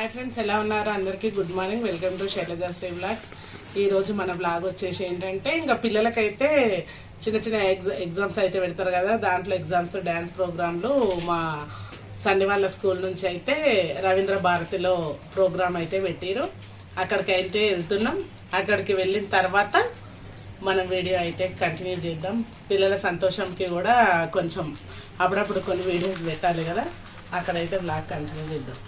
Hi friends ఎలా ఉన్నారు? అందరికీ good morning. Welcome to Sailaja Sri blogs ఈ రోజు మన బ్లాగ్ వచ్చేసి ఏంటంటే ఇంకా పిల్లలకైతే చిన్న చిన్న ఎగ్జా ఎగ్జామ్స్ అయితే పెడతారు కదా. దాంట్లో ఎగ్జామ్స్ డాన్స్ ప్రోగ్రాంలు మా సన్ని వాళ్ళ స్కూల్ నుంచి అయితే రవీంద్ర భారతిలో ప్రోగ్రామ్ అయితే పెట్టిరు. అక్కడికి అయితే వెళ్తున్నాం. అక్కడికి వెళ్ళిన తర్వాత మనం వీడియో అయితే కంటిన్యూ చేద్దాం. పిల్లల సంతోషంకి కూడా కొంచెం అప్పుడప్పుడు కొన్ని వీడియోస్ పెట్టాలి కదా. అక్కడైతే బ్లాగ్ కంటిన్యూ చేద్దాం.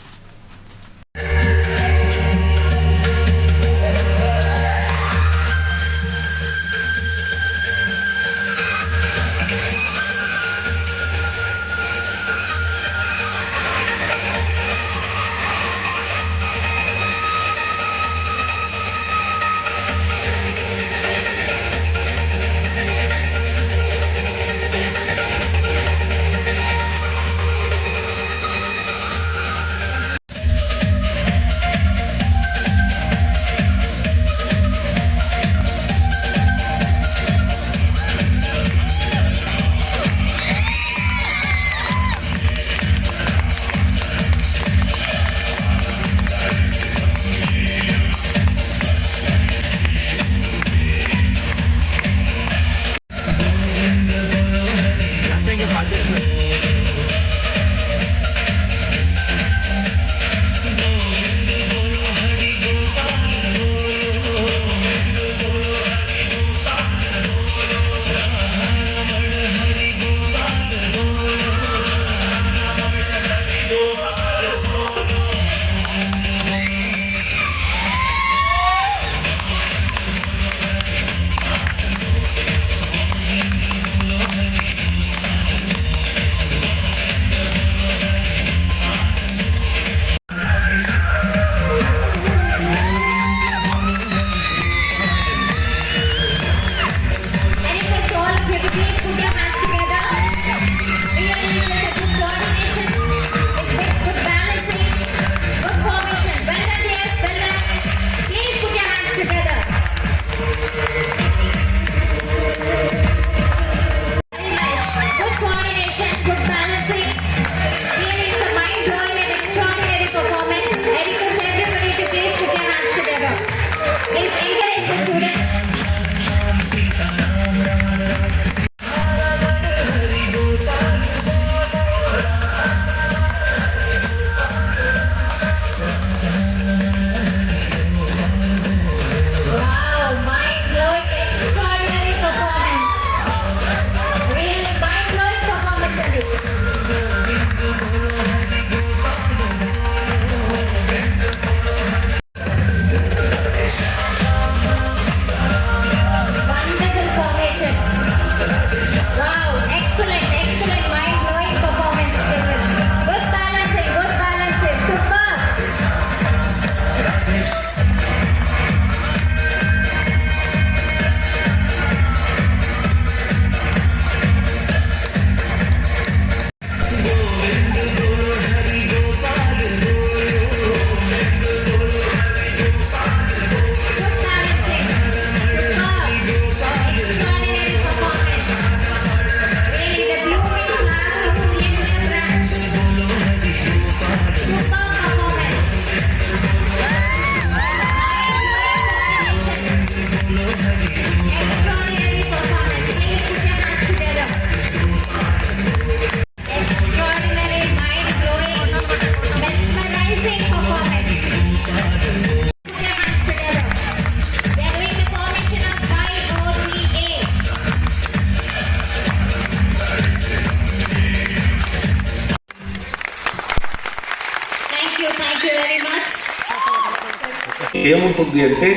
ఏముంటుంది అంటే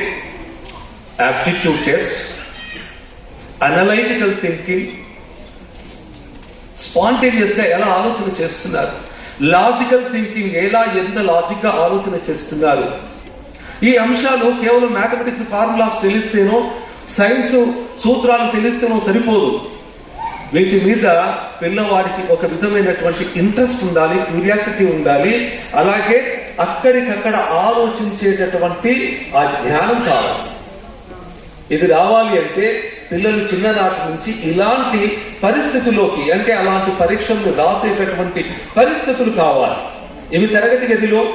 యాప్టిట్యూడ్ టెస్ట్ అనలైటికల్ థింకింగ్ స్పాంటేనియస్గా ఎలా ఆలోచన చేస్తున్నారు? లాజికల్ థింకింగ్ ఎలా ఎంత లాజిక్గా ఆలోచన చేస్తున్నారు? ఈ అంశాలు కేవలం మ్యాథమెటిక్స్ ఫార్ములాస్ తెలిస్తేనో సైన్స్ సూత్రాలు తెలిస్తేనో సరిపోదు. వీటి మీద పిల్లవాడికి ఒక విధమైనటువంటి ఇంట్రెస్ట్ ఉండాలి క్యూరియాసిటీ ఉండాలి అలాగే అక్కడికక్కడ ఆలోచించేటటువంటి ఆ జ్ఞానం కావాలి. ఇది రావాలి అంటే పిల్లలు చిన్ననాటి నుంచి ఇలాంటి పరిస్థితుల్లోకి అంటే అలాంటి పరీక్షలు రాసేటటువంటి పరిస్థితులు కావాలి. ఇవి తరగతి గదిలో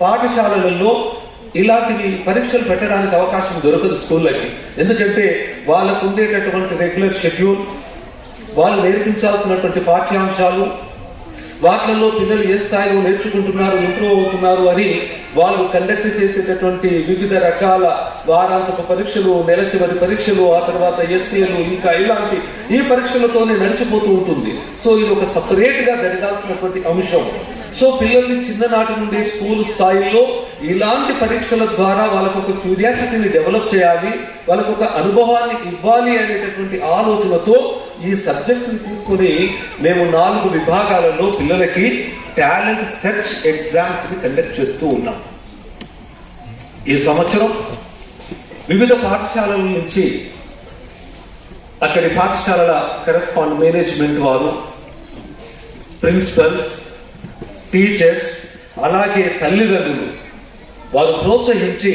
పాఠశాలలలో ఇలాంటివి పరీక్షలు పెట్టడానికి అవకాశం దొరకదు స్కూళ్ళకి. ఎందుకంటే వాళ్ళకు ఉండేటటువంటి రెగ్యులర్ షెడ్యూల్ వాళ్ళు నేర్పించాల్సినటువంటి పాఠ్యాంశాలు వాటిలలో పిల్లలు ఏ స్థాయిలో నేర్చుకుంటున్నారు ఇంప్రూవ్ అవుతున్నారు అని వాళ్ళు కండక్ట్ చేసేటటువంటి వివిధ రకాల వారాంతపు పరీక్షలు నెల చివరి పరీక్షలు ఆ తర్వాత ఎస్సీలు ఇంకా ఇలాంటి ఈ పరీక్షలతోనే నడిచిపోతూ ఉంటుంది. సో ఇది ఒక సపరేట్గా జరగాల్సినటువంటి అంశం. సో పిల్లల్ని చిన్ననాటి నుండి స్కూల్ స్థాయిలో ఇలాంటి పరీక్షల ద్వారా వాళ్ళకు ఒక క్యూరియాసిటీని డెవలప్ చేయాలి వాళ్ళకు ఒక అనుభవాన్ని ఇవ్వాలి అనేటటువంటి ఆలోచనతో ఈ సబ్జెక్ట్స్ తీసుకుని మేము నాలుగు విభాగాలలో పిల్లలకి టాలెంట్ సెర్చ్ ఎగ్జామ్స్ని కండక్ట్ చేస్తూ ఉన్నాం. ఈ సంవత్సరం వివిధ పాఠశాలల నుంచి అక్కడి పాఠశాలల కరెస్పాండ్ మేనేజ్మెంట్ వారు ప్రిన్సిపల్స్ టీచర్స్ అలాగే తల్లిదండ్రులు వారు ప్రోత్సహించి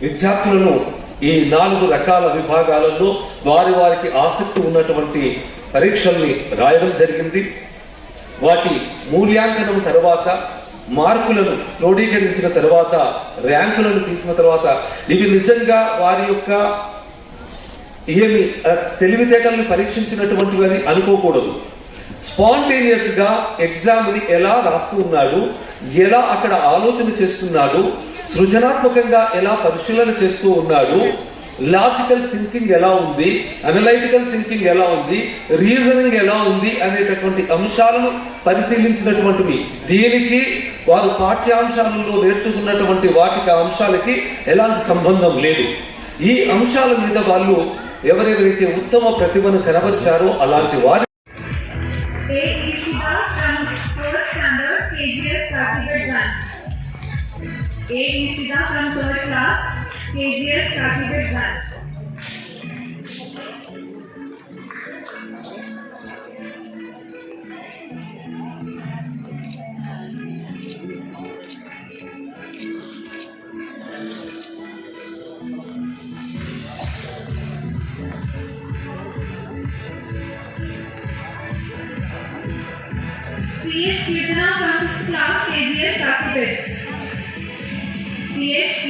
విద్యార్థులను ఈ నాలుగు రకాల విభాగాలలో వారి వారికి ఆసక్తి ఉన్నటువంటి పరీక్షల్ని రాయడం జరిగింది. వాటి మూల్యాంకనం తర్వాత మార్కులను క్రోడీకరించిన తర్వాత ర్యాంకులను తీసిన తర్వాత ఇవి నిజంగా వారి యొక్క ఏమి తెలివితేటలను పరీక్షించినటువంటివి అని అనుకోకూడదు. స్పాంటేనియస్గా ఎగ్జామ్ని ఎలా రాస్తూ ఉన్నాడు ఎలా అక్కడ ఆలోచన చేస్తున్నాడు సృజనాత్మకంగా ఎలా పరిశీలన చేస్తూ ఉన్నాడు లాజికల్ థింకింగ్ ఎలా ఉంది అనలైటికల్ థింకింగ్ ఎలా ఉంది రీజనింగ్ ఎలా ఉంది అనేటటువంటి అంశాలను పరిశీలించినటువంటివి. దీనికి వారు పాఠ్యాంశాలలో నేర్చుకున్నటువంటి వాటికి అంశాలకి ఎలాంటి సంబంధం లేదు. ఈ అంశాల మీద వాళ్ళు ఎవరెవరైతే ఉత్తమ ప్రతిభను కనబరిచారో అలాంటి వారి A is from third class, KGS certificate branch.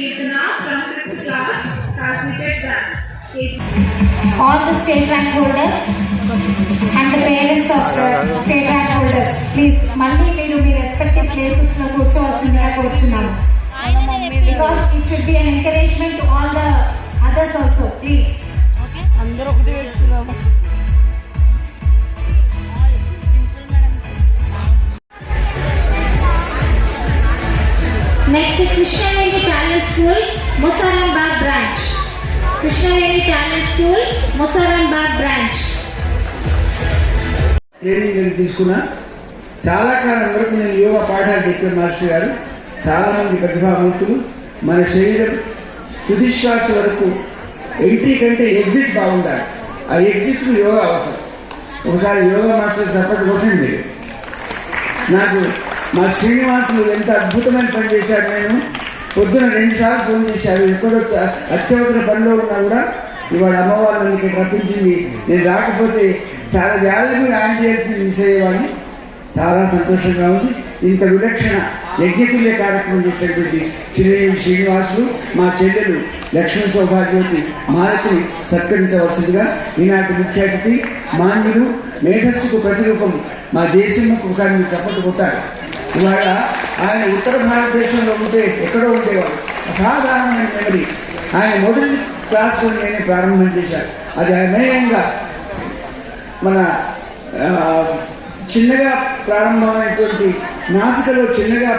C.H. Kirtana from fifth class certificate branch. all the state rank holders and the parents of the state rank holders please మళ్ళీ మీరు మీ రెస్పెక్టివ్ ప్లేసెస్ లో కూర్చోవలసిందిగా కూర్చున్నాము because it should be an encouragement to all the others also please అందరూ ఒకటి పెట్టుకున్నాము Next, Krishnaveni Talent School, Musarambag branch. Krishnaveni Talent School, Musarambag branch. Training తీసుకున్నా. చాలా కాలం వరకు నేను యోగా పాఠాలు చెప్పిన మాస్టర్ గారు. చాలా మంది ప్రతిభావంతులు. మన శరీరం తుదిశ్వాస వరకు ఎంట్రీ కంటే ఎగ్జిట్ బాగుండాలి. ఆ ఎగ్జిట్ యోగా అవసరం. ఒకసారి యోగా మాస్టర్ చప్పటి కొట్టండి. నాకు మా శ్రీనివాసులు ఎంత అద్భుతమైన పని చేశారు నేను. పొద్దున రెండు సార్లు ఫోన్ చేశారు. ఎక్కడో అత్యవసర పనిలో ఉన్నా కూడా ఇవాళ అమ్మవారు ఇక్కడ రప్పించింది. నేను రాకపోతే చాలా వ్యాధులు కూడా ఆయన చేయాల్సింది మిస్ అయ్యేవాడిని చాలా సంతోషంగా ఉంది. ఇంత విలక్షణ యజ్ఞతుల్య కార్యక్రమం చేసినటువంటి చిరంజీవి శ్రీనివాసులు మా చెల్లెలు లక్ష్మీ సౌభాగ్యవతి మాలతిని సత్కరించవలసిందిగా ఈనాటి ముఖ్య అతిథి మాన్యులు మేధస్సుకు ప్రతిరూపం మా జయసింహకు ఒకసారి మీరు చప్పట్లు ఇవాళ ఆయన ఉత్తర భారతదేశంలో ఉంటే ఎక్కడో ఉండేవాడు. అసాధారణమైన మెమరీ. ఆయన మొదటి క్లాస్ నేనే ప్రారంభం చేశాను. అది అమేయంగా మన చిన్నగా ప్రారంభమైనటువంటి నాసికలో చిన్నగా